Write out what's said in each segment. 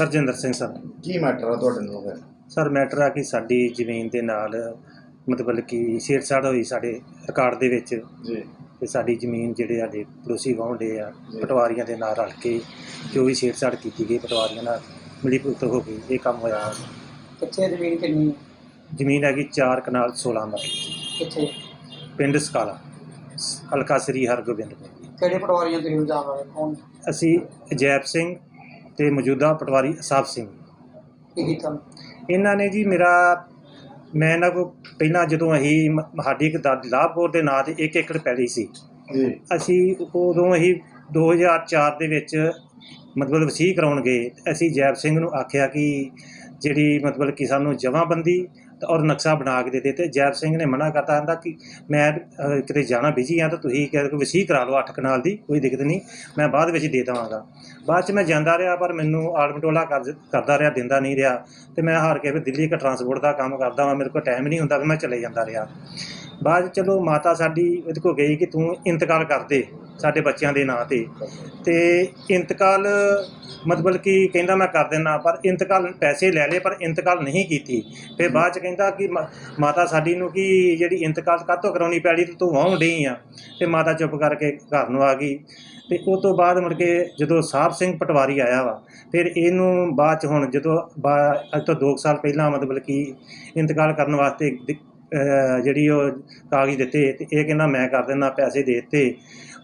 Harjinder Singh sir. ਕੀ matter ਆ ਤੁਹਾਡੇ ਨਾਲ ਫਿਰ? ਸਰ ਮੈਟਰ ਆ ਕਿ ਸਾਡੀ ਜ਼ਮੀਨ ਦੇ ਨਾਲ ਮਤਲਬ ਕਿ ਛੇੜਛਾੜ ਹੋਈ ਸਾਡੇ ਰਿਕਾਰਡ ਦੇ ਵਿੱਚ। ਜੀ। ਤੇ ਸਾਡੀ ਜ਼ਮੀਨ ਜਿਹੜੇ ਸਾਡੇ ਪੜੋਸੀ ਵਾਹੁੰਦੇ ਆ। ਪਟਵਾਰੀਆਂ ਦੇ ਨਾਲ ਰਲ ਕੇ ਜੋ ਵੀ ਛੇੜਛਾੜ ਕੀਤੀ ਗਈ ਪਟਵਾਰੀਆਂ ਨਾਲ ਮਿਲੀ ਭੁਗਤ ਹੋ ਗਈ ਇਹ ਕੰਮ ਹੋਇਆ। ਕਿੱਥੇ ਜ਼ਮੀਨ ਕਿੰਨੀ ਹੈ? ਜ਼ਮੀਨ ਹੈਗੀ 4 ਕਨਾਲ 16 ਮਰਲੇ ਕਿੱਥੇ? ਪਿੰਡ ਸਕਾਲਾ ਹਲਕਾ ਸ੍ਰੀ ਹਰਗੋਬਿੰਦਪੁਰ ਕਿਹੜੇ ਪਟਵਾਰੀਆਂ ਤੁਸੀਂ ਇਲਜ਼ਾਮ ਲਾਏ ਕੌਣ? ਅਸੀਂ ਅਜੈਬ ਸਿੰਘ ਤੇ ਮੌਜੂਦਾ ਪਟਵਾਰੀ ਅਸਾਬ ਸਿੰਘ। ਕੀ ਇਹਨਾਂ ਨੇ ਜੀ ਮੇਰਾ ਮੈਂ ਇਹਨਾਂ ਕੋ ਪਹਿਲਾਂ ਜਦੋਂ ਅਸੀਂ ਮ- ਸਾਡੀ ਇੱਕ ਦਾਦੀ ਲਾਭਪੁਰ ਦੇ ਨਾਂ ਤੇ ਇੱਕ ਏਕੜ ਪੈਲੀ ਸੀ। ਜੀ। ਅਸੀਂ ਉਦੋਂ ਅਸੀਂ 2004 ਦੇ ਵਿੱਚ ਮਤਲਬ ਵਸੀਹ ਕਰਾਉਣ ਗਏ। ਅਸੀਂ ਜੈਬ ਸਿੰਘ ਨੂੰ ਆਖਿਆ ਕਿ ਜਿਹੜੀ ਮਤਲਬ ਕਿ ਸਾਨੂੰ ਜਮਾਬੰਦੀ ਔਰ ਨਕਸ਼ਾ ਬਣਾ ਕੇ ਦੇ ਦਿੱਤੇ ਤੇ ਜੈਬ ਸਿੰਘ ਨੇ ਮਨਾ ਕਰਤਾ, ਕਹਿੰਦਾ ਕਿ ਮੈਂ ਕਿਤੇ ਜਾਣਾ ਬਿਜ਼ੀ ਆ ਤਾਂ ਤੁਸੀਂ ਕਹਿ ਵਸੀਹ ਕਰਾ ਲਓ 8 ਕਨਾਲ ਦੀ, ਕੋਈ ਦਿੱਕਤ ਨਹੀਂ, ਮੈਂ ਬਾਅਦ ਵਿੱਚ ਦੇ ਦੇਵਾਂਗਾ। ਬਾਅਦ ਚ ਮੈਂ ਜਾਂਦਾ ਰਿਹਾ, ਪਰ ਮੈਨੂੰ ਆਲਮਟੋਲਾ ਕਰ ਕਰਦਾ ਰਿਹਾ, ਦਿੰਦਾ ਨਹੀਂ ਰਿਹਾ। ਤੇ ਮੈਂ ਹਾਰ ਕੇ ਫਿਰ ਦਿੱਲੀ ਇੱਕ ਟਰਾਂਸਪੋਰਟ ਦਾ ਕੰਮ ਕਰਦਾ ਵਾਂ, ਮੇਰੇ ਕੋਲ ਟਾਈਮ ਨਹੀਂ ਹੁੰਦਾ, ਫਿਰ ਮੈਂ ਚਲੇ ਜਾਂਦਾ ਰਿਹਾ। ਬਾਅਦ 'ਚ ਚਲੋ ਮਾਤਾ ਸਾਡੀ ਇਹਦੇ ਕੋਲ ਗਈ ਕਿ ਤੂੰ ਇੰਤਕਾਲ ਕਰ ਦੇ ਸਾਡੇ ਬੱਚਿਆਂ ਦੇ ਨਾਂ ਤੇ। ਤੇ ਇੰਤਕਾਲ, ਮਤਲਬ ਕਿ ਕਹਿੰਦਾ ਮੈਂ ਕਰ ਦਿੰਦਾ ਪਰ ਇੰਤਕਾਲ ਪੈਸੇ ਲੈ ਲਏ, ਪਰ ਇੰਤਕਾਲ ਨਹੀਂ ਕੀਤੀ। ਫਿਰ ਬਾਅਦ ਚ ਕਹਿੰਦਾ ਕਿ ਮ- ਮਾਤਾ ਸਾਡੀ ਨੂੰ ਕਿ ਜਿਹੜੀ ਇੰਤਕਾਲ ਕਾਹਤੋਂ ਕਰਾਉਣੀ ਪੈਣੀ, ਤੇ ਤੂੰ ਵਾਹੁਣ ਡਈ ਆ। ਤੇ ਮਾਤਾ ਚੁੱਪ ਕਰਕੇ ਘਰ ਨੂੰ ਆ ਗਈ। ਤੇ ਉਹ ਤੋਂ ਬਾਅਦ ਮੁੜ ਕੇ ਜਦੋਂ ਸਾਹਿਬ ਸਿੰਘ ਪਟਵਾਰੀ ਆਇਆ ਵਾ, ਫਿਰ ਇਹਨੂੰ ਬਾਅਦ ਚ ਹੁਣ ਜਦੋਂ ਬਾ- ਅੱਜ ਤੋਂ 2 ਸਾਲ ਪਹਿਲਾਂ ਮਤਲਬ ਕਿ ਇੰਤਕਾਲ ਕਰਨ ਵਾਸਤੇ ਜਿਹੜੀ ਉਹ ਕਾਗਜ਼ ਦਿੱਤੇ ਤੇ ਇਹ ਕਹਿੰਦਾ ਮੈਂ ਕਰ ਦਿੰਦਾ ਪੈਸੇ ਦੇ ਦਿੱਤੇ।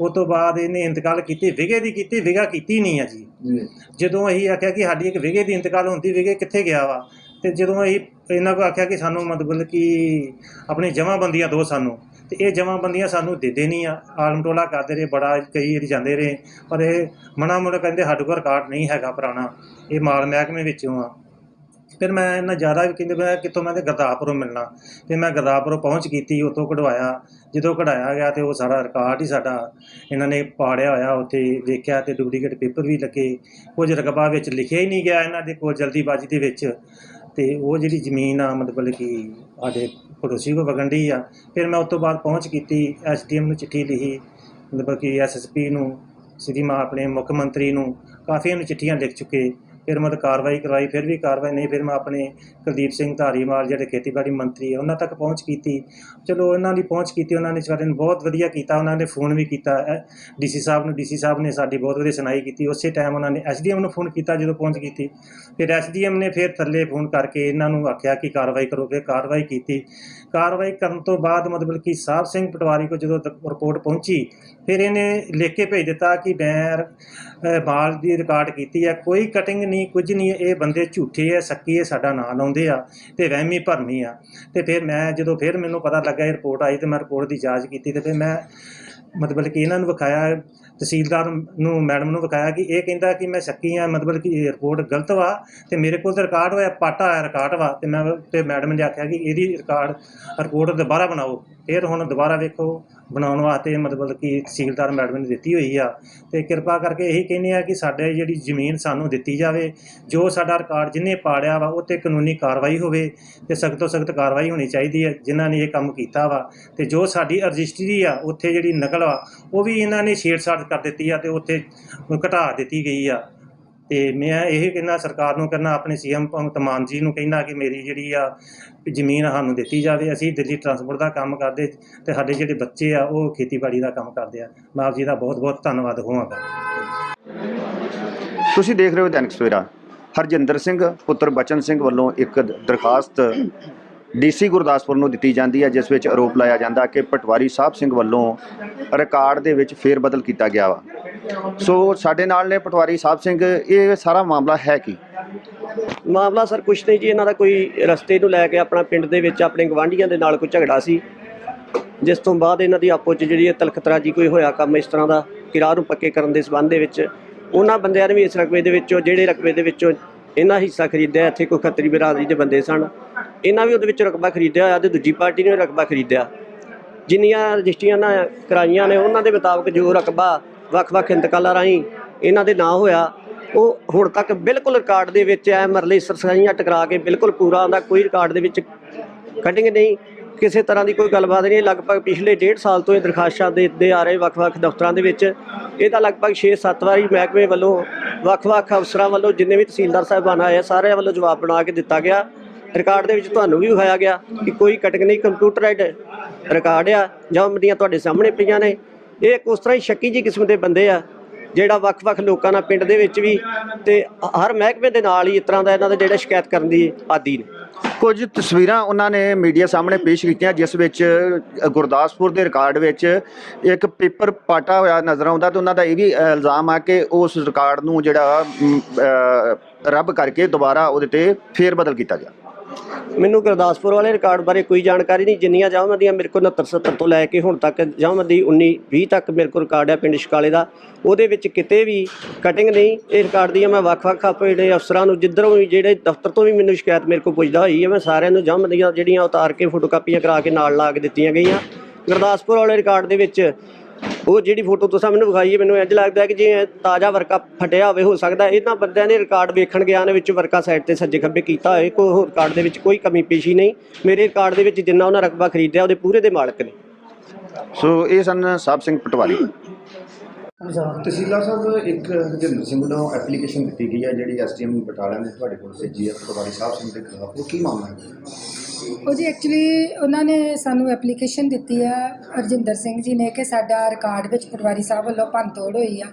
ਉਸ ਤੋਂ ਬਾਅਦ ਇਹਨੇ ਇੰਤਕਾਲ ਕੀਤੀ ਵਿਗੇ ਦੀ ਕੀਤੀ ਵਿਗਾ ਕੀਤੀ ਨਹੀਂ ਆ ਜੀ। ਜਦੋਂ ਅਸੀਂ ਆਖਿਆ ਕਿ ਸਾਡੀ ਇੱਕ ਵਿਗੇ ਦੀ ਇੰਤਕਾਲ ਹੁੰਦੀ ਵਿਗੇ ਕਿੱਥੇ ਗਿਆ ਵਾ? ਤੇ ਜਦੋਂ ਅਸੀਂ ਇਹਨਾਂ ਕੋ ਆਖਿਆ ਕਿ ਸਾਨੂੰ ਮਤਲਬ ਕਿ ਆਪਣੀ ਜਮਾਬੰਦੀਆਂ ਦਿਓ ਸਾਨੂੰ। ਤੇ ਇਹ ਜਮਾਬੰਦੀਆਂ ਸਾਨੂੰ ਦਿੰਦੇ ਨਹੀਂ ਆ। ਆਲਮਟੋਲਾ ਕਰਦੇ ਰਹੇ ਬੜਾ ਕਈ ਵਾਰੀ ਜਾਂਦੇ ਰਹੇ। ਪਰ ਇਹ ਮਨਾ ਮੁੜ ਕਹਿੰਦੇ ਸਾਡੇ ਕੋਲ ਰਿਕਾਰਡ ਨਹੀਂ ਹੈਗਾ ਪੁਰਾਣਾ। ਇਹ ਮਾਲ ਮਹਿਕਮੇ ਵਿੱਚੋਂ ਆ। ਫਿਰ ਮੈਂ ਇਹਨਾਂ ਜ਼ਿਆਦਾ ਵੀ ਕਹਿੰਦੇ ਮੈਂ ਕਿੱਥੋਂ ਮੈਂ ਤੇ ਗੁਰਦਾਸਪੁਰੋਂ ਮਿਲਣਾ। ਫਿਰ ਮੈਂ ਗੁਰਦਾਸਪੁਰੋਂ ਪਹੁੰਚ ਕੀਤੀ, ਉੱਥੋਂ ਕਢਵਾਇਆ। ਜਦੋਂ ਕਢਾਇਆ ਗਿਆ ਤੇ ਉਹ ਸਾਰਾ ਰਿਕਾਰਡ ਹੀ ਸਾਡਾ। ਇਹਨਾਂ ਨੇ ਪਾੜਿਆ ਹੋਇਆ ਉੱਥੇ, ਵੇਖਿਆ ਤੇ ਡੁਪਲੀਕੇਟ ਪੇਪਰ ਵੀ ਲੱਗੇ। ਕੁਝ ਰਕਬਾ ਵਿੱਚ ਲਿਖਿਆ ਹੀ ਨਹੀਂ ਗਿਆ ਇਹਨਾਂ ਦੇ ਕੋਲ ਜਲਦੀਬਾਜ਼ੀ ਦੇ ਵਿੱਚ। ਤੇ ਉਹ ਜਿਹੜੀ ਜ਼ਮੀਨ ਆ, ਮਤਲਬ ਕਿ ਸਾਡੇ ਪੜੋਸੀ ਕੋ ਵਗੰਡੀ ਆ। ਫਿਰ ਮੈਂ ਉਸ ਤੋਂ ਬਾਅਦ ਪਹੁੰਚ ਕੀਤੀ ਐਸਡੀਐਮ ਨੂੰ ਚਿੱਠੀ ਲਿਖੀ। ਮਤਲਬ ਕਿ ਐਸਐਸਪੀ ਨੂੰ ਸਿੱਧੀ ਮਾ, ਆਪਣੇ ਮੁੱਖ ਮੰਤਰੀ ਨੂੰ ਕਾਫੀ ਨੂੰ ਚਿੱਠੀਆਂ ਲਿਖ ਚੁੱਕੇ। ਫਿਰ ਮੈਂ ਤਾਂ ਕਾਰਵਾਈ ਕਰਵਾਈ, ਫਿਰ ਵੀ ਕਾਰਵਾਈ ਨਹੀਂ, ਫਿਰ ਮੈਂ ਆਪਣੇ ਕੁਲਦੀਪ ਸਿੰਘ ਧਾਰੀਵਾਲ ਜਿਹੜੇ ਖੇਤੀਬਾੜੀ ਮੰਤਰੀ ਹੈ ਉਹਨਾਂ ਤੱਕ ਪਹੁੰਚ ਕੀਤੀ। ਚਲੋ ਉਹਨਾਂ ਦੀ ਪਹੁੰਚ ਕੀਤੀ, ਉਹਨਾਂ ਨੇ ਵਿਚਾਰੇ ਨੂੰ ਬਹੁਤ ਵਧੀਆ ਕੀਤਾ, ਉਹਨਾਂ ਨੇ ਫੋਨ ਵੀ ਕੀਤਾ ਡੀਸੀ ਸਾਹਿਬ ਨੂੰ, ਡੀਸੀ ਸਾਹਿਬ ਨੇ ਸਾਡੀ ਬਹੁਤ ਵਧੀਆ ਸੁਣਾਈ ਕੀਤੀ, ਉਸੇ ਟਾਈਮ ਉਹਨਾਂ ਨੇ ਐਸਡੀਐਮ ਨੂੰ ਫੋਨ ਕੀਤਾ ਜਦੋਂ ਪਹੁੰਚ ਕੀਤੀ। ਫਿਰ ਐਸਡੀਐਮ ਨੇ ਫਿਰ ਥੱਲੇ ਫੋਨ ਕਰਕੇ ਇਹਨਾਂ ਨੂੰ ਆਖਿਆ ਕਿ ਕਾਰਵਾਈ ਕਰੋ, ਫਿਰ ਕਾਰਵਾਈ ਕੀਤੀ। ਕਾਰਵਾਈ ਕਰਨ ਤੋਂ ਬਾਅਦ ਮਤਲਬ ਕਿ ਸਾਹਿਬ ਸਿੰਘ ਪਟਵਾਰੀ ਕੋ ਜਦੋਂ ਰਿਪੋਰਟ ਪਹੁੰਚੀ ਫਿਰ ਇਹਨੇ ਲਿਖ ਕੇ ਭੇਜ ਦਿੱਤਾ ਕਿ ਮੈਂ ਬਾਲ ਦੀ ਰਿਕਾਰਡ ਕੀਤੀ ਹੈ ਕੋਈ ਕਟਿੰਗ ਨਹੀਂ, ਕੁਝ ਨਹੀਂ, ਇਹ ਬੰਦੇ ਝੂਠੇ ਐ ਸੱਕੀ ਐ ਸਾਡਾ ਨਾਂ ਲਾਉਂਦੇ ਆ ਤੇ ਵਹਿਮੀ ਭਰਮੀ ਆ। ਤੇ ਫਿਰ ਮੈਂ ਜਦੋਂ ਫਿਰ ਮੈਨੂੰ ਪਤਾ ਲੱਗਾ ਇਹ ਰਿਪੋਰਟ ਆਈ ਤੇ ਮੈਂ ਰਿਪੋਰਟ ਦੀ ਜਾਂਚ ਕੀਤੀ ਤੇ ਫਿਰ ਮੈਂ ਮਤਲਬ ਕਿ ਇਹਨਾਂ ਨੂੰ ਵਿਖਾਇਆ, ਤਹਿਸੀਲਦਾਰ ਨੂੰ, ਮੈਡਮ ਨੂੰ ਵਿਖਾਇਆ ਕਿ ਇਹ ਕਹਿੰਦਾ ਕਿ ਮੈਂ ਸ਼ੱਕੀ ਆ, ਮਤਲਬ ਕਿ ਇਹ ਰਿਪੋਰਟ ਗਲਤ ਵਾ ਤੇ ਮੇਰੇ ਕੋਲ ਤਾਂ ਰਿਕਾਰਡ ਹੋਇਆ, ਪਾਟਾ ਆਇਆ ਰਿਕਾਰਡ ਵਾ ਤੇ ਮੈਂ, ਤੇ ਮੈਡਮ ਨੇ ਆਖਿਆ ਕਿ ਇਹਦੀ ਰਿਕਾਰਡ, ਰਿਪੋਰਟ ਦੁਬਾਰਾ ਬਣਾਓ। ਫਿਰ ਹੁਣ ਦੁਬਾਰਾ ਵੇਖੋ ਬਣਾਉਣ ਵਾਸਤੇ ਮਤਲਬ ਕਿ ਤਹਿਸੀਲਦਾਰ ਮੈਡਮ ਨੇ ਦਿੱਤੀ ਹੋਈ ਆ। ਤੇ ਕਿਰਪਾ ਕਰਕੇ ਇਹੀ ਕਹਿੰਦੇ ਆ ਕਿ ਸਾਡੇ ਜਿਹੜੀ ਜ਼ਮੀਨ ਸਾਨੂੰ ਦਿੱਤੀ ਜਾਵੇ, ਜੋ ਸਾਡਾ ਰਿਕਾਰਡ ਜਿੰਨੇ ਪਾੜਿਆ ਵਾ ਉਹ ਤੇ ਕਾਨੂੰਨੀ ਕਾਰਵਾਈ ਹੋਵੇ ਤੇ ਸਖਤ ਤੋਂ ਸਖਤ ਕਾਰਵਾਈ ਹੋਣੀ ਚਾਹੀਦੀ ਹੈ ਜਿਨ੍ਹਾਂ ਨੇ ਇਹ ਕੰਮ ਕੀਤਾ ਵਾ। ਤੇ ਜੋ ਸਾਡੀ ਰਜਿਸਟਰੀ ਆ, ਉੱਥੇ ਜਿਹੜੀ ਨਕਲ ਆ ਉਹ ਵੀ ਇਹਨਾਂ ਨੇ ਛੇੜਛਾੜ ਕਰ ਦਿੱਤੀ ਆ ਤੇ ਉੱਥੇ ਘਟਾ ਦਿੱਤੀ ਗਈ ਆ। ਤੇ ਮੈਂ ਇਹ ਕਹਿੰਦਾ, ਸਰਕਾਰ ਨੂੰ ਕਹਿੰਦਾ, ਆਪਣੇ ਸੀਐਮ ਭਗਵੰਤ ਮਾਨ ਜੀ ਨੂੰ ਕਹਿੰਦਾ ਕਿ ਮੇਰੀ ਜਿਹੜੀ ਆ ਜ਼ਮੀਨ ਸਾਨੂੰ ਦਿੱਤੀ ਜਾਵੇ, ਅਸੀਂ ਦਿੱਲੀ ਟਰਾਂਸਪੋਰਟ ਦਾ ਕੰਮ ਕਰਦੇ ਤੇ ਸਾਡੇ ਜਿਹੜੇ ਬੱਚੇ ਆ, ਉਹ ਖੇਤੀਬਾੜੀ ਦਾ ਕੰਮ ਕਰਦੇ ਆ। ਮੈਂ ਆਪ ਜੀ ਦਾ ਬਹੁਤ ਬਹੁਤ ਧੰਨਵਾਦ ਹੋਵਾਂਗਾ। ਤੁਸੀਂ ਦੇਖ ਰਹੇ ਹੋ ਦੈਨਿਕ ਸਵੇਰਾ। ਹਰਜਿੰਦਰ ਸਿੰਘ, ਪੁੱਤਰ ਬਚਨ ਸਿੰਘ ਵੱਲੋਂ ਇੱਕ ਦਰਖਾਸਤ ਡੀਸੀ ਗੁਰਦਾਸਪੁਰ ਨੂੰ ਦਿੱਤੀ ਜਾਂਦੀ ਹੈ, ਜਿਸ ਵਿੱਚ ਆਰੋਪ ਲਾਇਆ ਜਾਂਦਾ ਕਿ ਪਟਵਾਰੀ ਸਾਹਿਬ ਸਿੰਘ ਵੱਲੋਂ ਰਿਕਾਰਡ ਦੇ ਵਿੱਚ ਫੇਰ ਬਦਲ ਕੀਤਾ ਗਿਆ ਵਾ। ਸੋ ਸਾਡੇ ਨਾਲ ਨੇ ਪਟਵਾਰੀ ਸਾਹਿਬ ਸਿੰਘ, ਇਹ ਸਾਰਾ ਮਾਮਲਾ ਹੈ ਕੀ? ਮਾਮਲਾ ਸਰ ਕੁਛ ਨਹੀਂ ਜੀ, ਇਹਨਾਂ ਦਾ ਕੋਈ ਰਸਤੇ ਨੂੰ ਲੈ ਕੇ ਆਪਣਾ ਪਿੰਡ ਦੇ ਵਿੱਚ, ਆਪਣੇ ਗਵਾਂਢੀਆਂ ਦੇ ਨਾਲ ਕੋਈ ਝਗੜਾ ਸੀ। ਜਿਸ ਤੋਂ ਬਾਅਦ ਇਹਨਾਂ ਦੀ ਆਪੋ 'ਚ ਜਿਹੜੀ ਇਹ ਤਲਖਤਰਾਜੀ ਕੋਈ ਹੋਇਆ ਕੰਮ ਇਸ ਤਰ੍ਹਾਂ ਦਾ, ਕਿ ਰਾਹ ਨੂੰ ਪੱਕੇ ਕਰਨ ਦੇ ਸਬੰਧ ਦੇ ਵਿੱਚ, ਉਹਨਾਂ ਬੰਦਿਆਂ ਨੇ ਵੀ ਇਸ ਰਕਬੇ ਦੇ ਵਿੱਚੋਂ, ਜਿਹੜੇ ਰਕਬੇ ਦੇ ਵਿੱਚੋਂ ਇਹਨਾਂ ਹਿੱਸਾ ਖਰੀਦਿਆ, ਇੱਥੇ ਕੋਈ ਖੱਤਰੀ ਬਰਾਦਰੀ ਦੇ ਬੰਦੇ ਸਨ। ਇਹਨਾਂ ਵੀ ਉਹਦੇ ਵਿੱਚ ਰਕਬਾ ਖਰੀਦਿਆ ਹੋਇਆ ਤੇ ਦੂਜੀ ਪਾਰਟੀ ਨੇ ਰਕਬਾ ਖਰੀਦਿਆ। ਜਿੰਨੀਆਂ ਰਜਿਸਟਰੀਆਂ ਨਾ ਕਰਾਈਆਂ ਨੇ, ਉਹਨਾਂ ਦੇ ਮੁਤਾਬਕ ਜੋ ਰਕਬਾ ਵੱਖ-ਵੱਖ ਇੰਤਕਾਲਾਂ ਰਾਹੀਂ ਇਹਨਾਂ ਦੇ ਨਾਂ ਹੋਇਆ, ਉਹ ਹੁਣ ਤੱਕ ਬਿਲਕੁਲ ਰਿਕਾਰਡ ਦੇ ਵਿੱਚ ਐ ਮਰਲੇ ਸਰਸਾਈਆਂ ਟਕਰਾ ਕੇ ਬਿਲਕੁਲ ਪੂਰਾ ਆਂਦਾ ਕੋਈ ਰਿਕਾਰਡ ਦੇ ਵਿੱਚ ਕਟਿੰਗ ਨਹੀਂ। ਕਿਸੇ ਤਰ੍ਹਾਂ ਦੀ ਕੋਈ ਗੱਲਬਾਤ ਨਹੀਂ, ਲਗਭਗ ਪਿਛਲੇ ਡੇਢ ਸਾਲ ਤੋਂ ਇਹ ਦਰਖਾਸਤਾਂ ਦੇ ਦੇ ਆ ਰਹੇ ਵੱਖ-ਵੱਖ ਦਫ਼ਤਰਾਂ ਦੇ ਵਿੱਚ। ਇਹ ਤਾਂ ਲਗਭਗ 6-7 ਵਾਰੀ ਮਹਿਕਮੇ ਵੱਲੋਂ ਵੱਖ-ਵੱਖ ਅਫਸਰਾਂ ਵੱਲੋਂ ਜਿੰਨੇ ਵੀ ਤਹਿਸੀਲਦਾਰ ਸਾਹਿਬਾਨ ਆਏ ਆ, ਸਾਰਿਆਂ ਵੱਲੋਂ ਜਵਾਬ ਬਣਾ ਕੇ ਦਿੱਤਾ ਗਿਆ। ਰਿਕਾਰਡ ਦੇ ਵਿੱਚ ਤੁਹਾਨੂੰ ਵੀ ਵਿਖਾਇਆ ਗਿਆ ਕਿ ਕੋਈ ਕਟਿੰਗ ਨਹੀਂ ਕੰਪਿਊਟਰਾਈਡ ਰਿਕਾਰਡ ਆ ਜਾਂ ਜਮਦੀਆਂ ਤੁਹਾਡੇ ਸਾਹਮਣੇ ਪਈਆਂ ਨੇ। ਇਹ ਇੱਕ ਉਸ ਤਰ੍ਹਾਂ ਹੀ ਸ਼ੱਕੀ ਜੀ ਕਿਸਮ ਦੇ ਬੰਦੇ ਆ ਜਿਹੜਾ ਵੱਖ-ਵੱਖ ਲੋਕਾਂ ਨਾਲ ਪਿੰਡ ਦੇ ਵਿੱਚ ਵੀ ਤੇ ਹਰ ਮਹਿਕਮੇ ਦੇ ਨਾਲ ਹੀ ਇਸ ਤਰ੍ਹਾਂ ਦਾ ਇਹਨਾਂ ਦਾ ਜਿਹੜਾ ਸ਼ਿਕਾਇਤ ਕਰਨ ਦੀ ਆਦੀ ਨੇ। ਕੁਝ ਤਸਵੀਰਾਂ ਉਹਨਾਂ ਨੇ ਮੀਡੀਆ ਸਾਹਮਣੇ ਪੇਸ਼ ਕੀਤੀਆਂ, ਜਿਸ ਵਿੱਚ ਗੁਰਦਾਸਪੁਰ ਦੇ ਰਿਕਾਰਡ ਵਿੱਚ ਇੱਕ ਪੇਪਰ ਪਾਟਾ ਹੋਇਆ ਨਜ਼ਰ ਆਉਂਦਾ ਤੇ ਉਹਨਾਂ ਦਾ ਇਹ ਵੀ ਇਲਜ਼ਾਮ ਆ ਕਿ ਉਸ ਰਿਕਾਰਡ ਨੂੰ ਜਿਹੜਾ ਰੱਬ ਕਰਕੇ ਦੁਬਾਰਾ ਉਹਦੇ ਤੇ ਫੇਰ ਬਦਲ ਕੀਤਾ ਗਿਆ। ਮੈਨੂੰ ਗੁਰਦਾਸਪੁਰ ਵਾਲੇ ਰਿਕਾਰਡ ਬਾਰੇ ਕੋਈ ਜਾਣਕਾਰੀ ਨਹੀਂ। ਜਿੰਨੀਆਂ ਜਮਾਂਦੀਆਂ ਮੇਰੇ ਕੋਲ 69 70 ਤੋਂ ਲੈ ਕੇ ਹੁਣ ਤੱਕ ਜਮਾਂਦੀ 19 20 ਤੱਕ ਮੇਰੇ ਕੋਲ ਰਿਕਾਰਡ ਹੈ ਪਿੰਡ ਸ਼ਕਾਲੇ ਦਾ, ਉਹਦੇ ਵਿੱਚ ਕਿਤੇ ਵੀ ਕਟਿੰਗ ਨਹੀਂ। ਇਹ ਰਿਕਾਰਡ ਦੀਆਂ ਮੈਂ ਵੱਖ-ਵੱਖ ਆਪਣੇ ਜਿਹੜੇ ਅਫਸਰਾਂ ਨੂੰ ਜਿੱਧਰੋਂ ਵੀ ਜਿਹੜੇ ਦਫ਼ਤਰ ਤੋਂ ਵੀ ਮੈਨੂੰ ਸ਼ਿਕਾਇਤ ਮੇਰੇ ਕੋਲ ਪੁੱਜਦਾ ਹੋਈ ਹੈ, ਮੈਂ ਸਾਰਿਆਂ ਨੂੰ ਜਮਾਂਦੀਆਂ ਜਿਹੜੀਆਂ ਉਤਾਰ ਕੇ ਫੋਟੋਕਾਪੀਆਂ ਕਰਾ ਕੇ ਨਾਲ ਲਾ ਕੇ ਦਿੱਤੀਆਂ ਗਈਆਂ। ਗੁਰਦਾਸਪੁਰ ਵਾਲੇ ਰਿਕਾਰਡ ਦੇ ਵਿੱਚ ਉਹ ਜਿਹੜੀ ਫੋਟੋ ਤੁਸੀਂ ਮੈਨੂੰ ਵਿਖਾਈ ਹੈ ਮੈਨੂੰ ਇੰਜ ਲੱਗਦਾ ਹੈ ਕਿ ਜੇ ਤਾਜ਼ਾ ਵਰਕਾ ਫਟਿਆ ਹੋਵੇ ਹੋ ਸਕਦਾ ਇਹਨਾਂ ਬੰਦਿਆਂ ਨੇ ਰਿਕਾਰਡ ਵੇਖਣ ਗਿਆ ਨੇ ਵਿੱਚ ਵਰਕਾ ਸਾਈਡ ਤੇ ਸੱਜੇ ਖੱਬੇ ਕੀਤਾ ਹੋਏ ਕੋਈ ਹੋਰ ਰਿਕਾਰਡ ਦੇ ਵਿੱਚ ਕੋਈ ਕਮੀ ਪੇਸ਼ੀ ਨਹੀਂ। ਮੇਰੇ ਰਿਕਾਰਡ ਦੇ ਵਿੱਚ ਜਿੰਨਾ ਉਹਨਾਂ ਰਕਬਾ ਖਰੀਦਿਆ ਉਹਦੇ ਪੂਰੇ ਦੇ ਮਾਲਕ ਨੇ। ਸੋ ਇਹ ਸਨ ਸਾਹਿਬ ਸਿੰਘ ਪਟਵਾਰੀ। ਤਹਿਸੀਲਦਾਰ ਸਾਹਿਬ ਇੱਕ ਹਰਜਿੰਦਰ ਸਿੰਘ ਵੱਲੋਂ ਐਪਲੀਕੇਸ਼ਨ ਦਿੱਤੀ ਗਈ ਹੈ ਜਿਹੜੀ ਐਸਟੀਐਮ ਬਟਾਲਾ ਨੇ ਤੁਹਾਡੇ ਕੋਲ ਭੇਜੀ ਹੈ। ਪਟਵਾਰੀ ਸਾਹਿਬ ਸਿੰਘ ਦੇ ਖਿਲਾਫ ਉਹ ਕੀ ਮਾਮਲਾ ਹੈ? ਉਹ ਜੀ ਐਕਚੁਅਲੀ ਉਹਨਾਂ ਨੇ ਸਾਨੂੰ ਐਪਲੀਕੇਸ਼ਨ ਦਿੱਤੀ ਆ ਅਰਜਿੰਦਰ ਸਿੰਘ ਜੀ ਨੇ ਕਿ ਸਾਡਾ ਰਿਕਾਰਡ ਵਿੱਚ ਪਟਵਾਰੀ ਸਾਹਿਬ ਵੱਲੋਂ ਭੰਨਤੋੜ ਹੋਈ ਆ।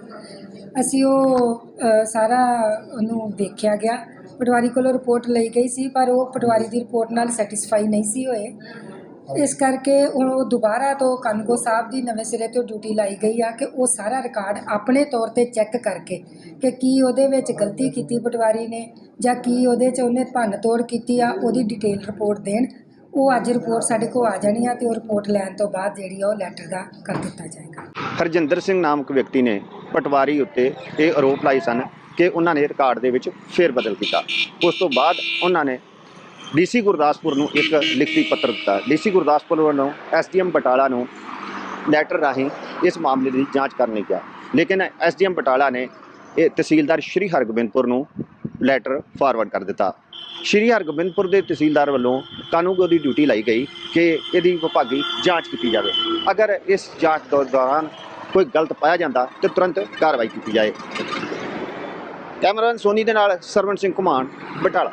ਅਸੀਂ ਉਹ ਅ, ਸਾਰਾ ਉਹਨੂੰ ਦੇਖਿਆ ਗਿਆ। ਪਟਵਾਰੀ ਕੋਲੋਂ ਰਿਪੋਰਟ ਲਈ ਗਈ ਸੀ ਪਰ ਉਹ ਪਟਵਾਰੀ ਦੀ ਰਿਪੋਰਟ ਨਾਲ ਸੈਟੀਸਫਾਈ ਨਹੀਂ ਸੀ ਹੋਏ। ਇਸ ਕਰਕੇ ਉਹ ਦੁਬਾਰਾ ਤੋਂ ਕਾਨੂੰਗੋ ਸਾਹਿਬ ਦੀ ਨਵੇਂ ਸਿਰੇ ਤੋਂ ਡਿਊਟੀ ਲਾਈ ਗਈ ਆ ਕਿ ਉਹ ਸਾਰਾ ਰਿਕਾਰਡ ਆਪਣੇ ਤੌਰ ਤੇ ਚੈੱਕ ਕਰਕੇ ਕਿ ਕੀ ਉਹਦੇ ਵਿੱਚ ਗਲਤੀ ਕੀਤੀ ਪਟਵਾਰੀ ਨੇ ਜਾਂ ਕੀ ਉਹਦੇ 'ਚ ਉਹਨੇ ਭੰਨ ਤੋੜ ਕੀਤੀ ਆ, ਉਹਦੀ ਡਿਟੇਲ ਰਿਪੋਰਟ ਦੇਣ। ਉਹ ਅੱਜ ਰਿਪੋਰਟ ਸਾਡੇ ਕੋਲ ਆ ਜਾਣੀ ਆ ਤੇ ਉਹ ਰਿਪੋਰਟ ਲੈਣ ਤੋਂ ਬਾਅਦ ਜਿਹੜੀ ਆ ਉਹ ਲੈਟਰ ਦਾ ਕਰ ਦਿੱਤਾ ਜਾਏਗਾ। ਹਰਜਿੰਦਰ ਸਿੰਘ ਨਾਮਕ ਵਿਅਕਤੀ ਨੇ ਪਟਵਾਰੀ ਉੱਤੇ ਇਹ ਆਰੋਪ ਲਾਏ ਸਨ ਕਿ ਉਹਨਾਂ ਨੇ ਰਿਕਾਰਡ ਦੇ ਵਿੱਚ ਫੇਰ ਬਦਲ ਕੀਤਾ। ਉਸ ਤੋਂ ਬਾਅਦ ਉਹਨਾਂ ਨੇ ਡੀਸੀ ਗੁਰਦਾਸਪੁਰ ਨੂੰ ਇੱਕ ਲਿਖਤੀ ਪੱਤਰ ਦਿੱਤਾ। ਡੀਸੀ ਗੁਰਦਾਸਪੁਰ ਵੱਲੋਂ ਐਸਡੀਐਮ ਬਟਾਲਾ ਨੂੰ ਲੈਟਰ ਰਾਹੀਂ ਇਸ ਮਾਮਲੇ ਦੀ ਜਾਂਚ ਕਰਨ ਲਈ ਕਿਹਾ। ਲੇਕਿਨ ਐਸਡੀਐਮ ਬਟਾਲਾ ਨੇ ਇਹ ਤਹਿਸੀਲਦਾਰ ਸ਼੍ਰੀ ਹਰਗੋਬਿੰਦਪੁਰ ਨੂੰ ਲੈਟਰ ਫਾਰਵਰਡ ਕਰ ਦਿੱਤਾ। ਸ਼੍ਰੀ ਹਰਗੋਬਿੰਦਪੁਰ ਦੇ ਤਹਿਸੀਲਦਾਰ ਵੱਲੋਂ ਕਾਨੂੰਗੋ ਦੀ ਡਿਊਟੀ ਲਾਈ ਗਈ ਕਿ ਇਹਦੀ ਵਿਭਾਗੀ ਜਾਂਚ ਕੀਤੀ ਜਾਵੇ। ਅਗਰ ਇਸ ਜਾਂਚ ਦੌਰਾਨ ਕੋਈ ਗਲਤ ਪਾਇਆ ਜਾਂਦਾ ਤੇ ਤੁਰੰਤ ਕਾਰਵਾਈ ਕੀਤੀ ਜਾਏ। ਕੈਮਰਾਮੈਨ ਸੋਨੀ ਦੇ ਨਾਲ ਸਰਵਣ ਸਿੰਘ ਕੁਮਾਨ ਬਟਾਲਾ।